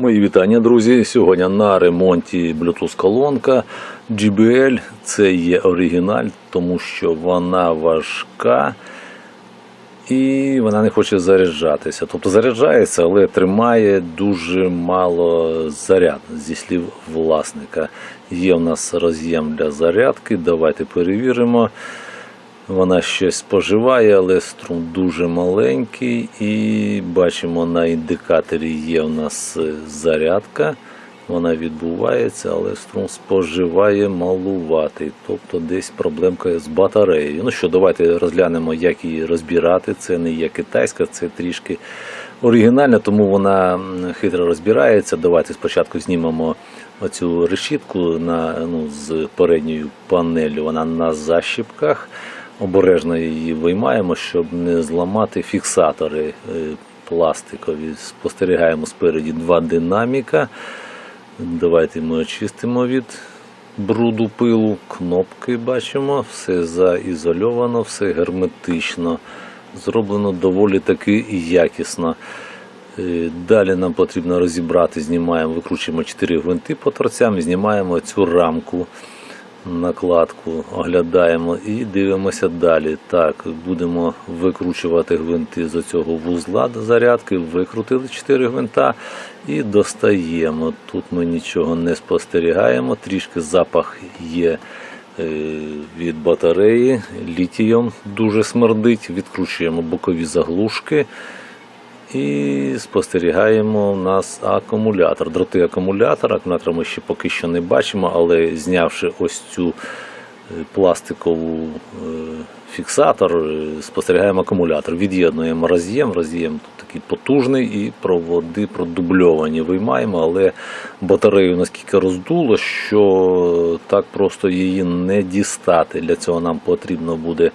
Мої вітання, друзі. Сьогодні на ремонті Bluetooth колонка JBL. Це є оригіналь, тому що вона важка і вона не хоче заряджатися. Тобто заряджається, але тримає дуже мало заряд зі слів власника. Є в нас роз'єм для зарядки. Давайте перевіримо. Вона щось споживає, але струм дуже маленький. І бачимо на індикаторі є у нас е, зарядка. Вона відбувається, але струм споживає малуватий. Тобто десь проблемка з батареєю. Ну що, давайте розглянемо, як її розбирати. Це не є китайська, це трішки оригінальна, тому вона хитро розбирається. Давайте спочатку знімемо оцю решітку на, ну, з передньою панелью. Вона на защіпках. Обережно її виймаємо, щоб не зламати фіксатори е, пластикові. Спостерігаємо спереді два динаміка. Давайте ми очистимо від бруду пилу. Кнопки бачимо, все заізольовано, все герметично. Зроблено доволі таки якісно. Е, Далі нам потрібно розібрати, знімаємо, викручуємо 4 гвинти по торцям, і знімаємо цю рамку, накладку, оглядаємо і дивимося далі. Так, будемо викручувати гвинти з цього вузла до зарядки, викрутили 4 гвинта і достаємо. Тут ми нічого не спостерігаємо, трішки запах є е, від батареї, літієм дуже смердить, відкручуємо бокові заглушки. І спостерігаємо у нас акумулятор. Дроти акумулятора. Акумулятора ми ще поки що не бачимо, але знявши ось цю е, пластикову е, фіксатор, е, спостерігаємо акумулятор. Від'єднуємо роз'єм. Роз'єм тут такий потужний і проводи продубльовані. Виймаємо, але батарею наскільки роздуло, що так просто її не дістати. Для цього нам потрібно буде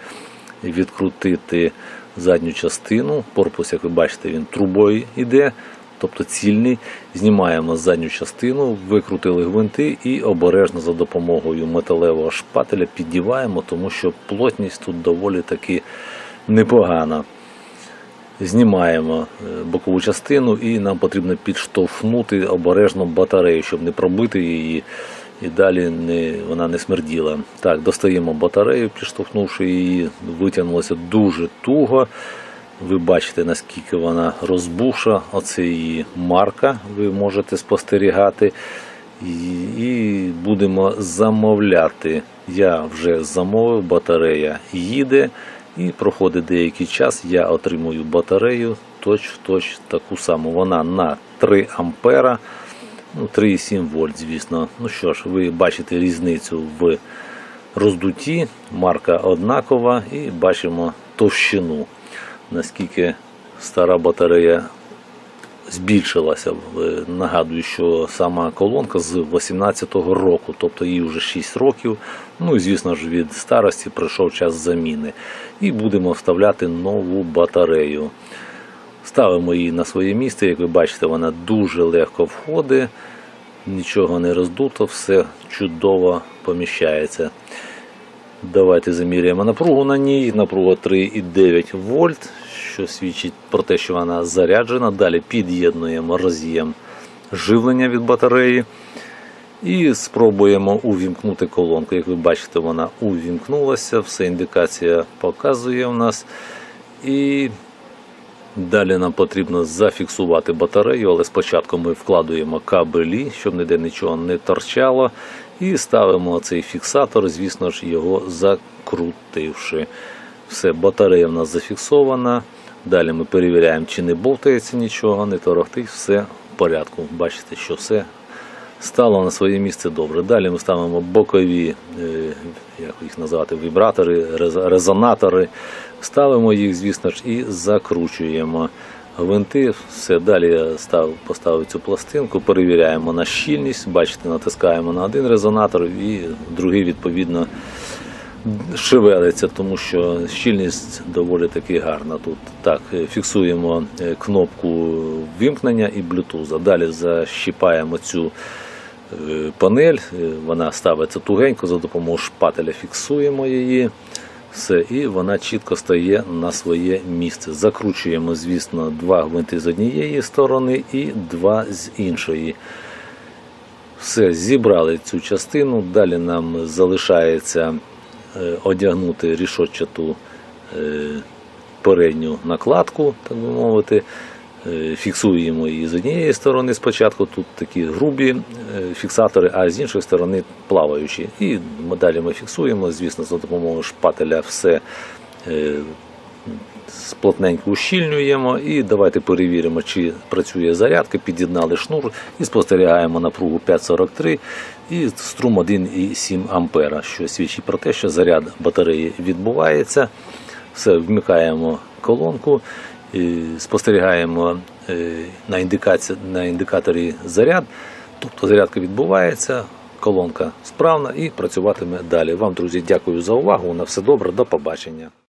відкрутити задню частину. Корпус, як ви бачите, він трубою йде, тобто цільний. Знімаємо задню частину, викрутили гвинти і обережно за допомогою металевого шпателя піддіваємо, тому що плотність тут доволі таки непогана. Знімаємо е, бокову частину і нам потрібно підштовхнути обережно батарею, щоб не пробити її і далі не, вона не смерділа. Так, достаємо батарею, підштовхнувши її, витягнулося дуже туго. Ви бачите, наскільки вона розбувша. Оце її марка, ви можете спостерігати. І, будемо замовляти. Я вже замовив, батарея їде. І проходить деякий час, я отримую батарею точ в точ таку саму. Вона на 3 ампера, 3,7 вольт, звісно. Ну що ж, ви бачите різницю в роздуті, марка однакова, і бачимо товщину, наскільки стара батарея збільшилася. Е, Нагадую, що сама колонка з 18-го року, тобто їй вже 6 років. Ну і звісно ж від старості прийшов час заміни. І будемо вставляти нову батарею. Ставимо її на своє місце. Як ви бачите, вона дуже легко входить, нічого не роздуто, все чудово поміщається. Давайте заміряємо напругу на ній. Напруга 3,9 вольт, що свідчить про те, що вона заряджена. Далі під'єднуємо роз'єм живлення від батареї. І спробуємо увімкнути колонку. Як ви бачите, вона увімкнулася, все індикація показує у нас. І далі нам потрібно зафіксувати батарею, але спочатку ми вкладуємо кабелі, щоб ніде нічого не торчало. І ставимо цей фіксатор, звісно ж, його закрутивши. Все, батарея в нас зафіксована. Далі ми перевіряємо, чи не болтається нічого, не торохтить, все в порядку. Бачите, що все стало на своє місце добре. Далі ми ставимо бокові, е, як їх називати, вібратори, резонатори. Ставимо їх, звісно ж, і закручуємо гвинти. Все, далі поставив цю пластинку, перевіряємо на щільність. Бачите, натискаємо на один резонатор і другий, відповідно, шевелиться, тому що щільність доволі таки гарна тут. Так, е, фіксуємо е, кнопку вимкнення і Bluetooth. Далі защіпаємо цю е, панель, вона ставиться тугенько, за допомогою шпателя фіксуємо її. Все, і вона чітко стає на своє місце. Закручуємо, звісно, два гвинти з однієї сторони і два з іншої. Все, зібрали цю частину. Далі нам залишається одягнути рішотчату е, передню накладку, так би мовити. Е, Фіксуємо її з однієї сторони спочатку, тут такі грубі е, фіксатори, а з іншої сторони плаваючі. І далі ми фіксуємо, звісно, за допомогою шпателя все е, плотненько ущільнюємо і давайте перевіримо, чи працює зарядка. Під'єднали шнур і спостерігаємо напругу 5,43 і струм 1,7 ампера, що свідчить про те, що заряд батареї відбувається. Все, вмикаємо колонку, і спостерігаємо е, на, індикаці- на індикаторі заряд. Тобто зарядка відбувається, колонка справна і працюватиме далі. Вам, друзі, дякую за увагу. На все добре, до побачення.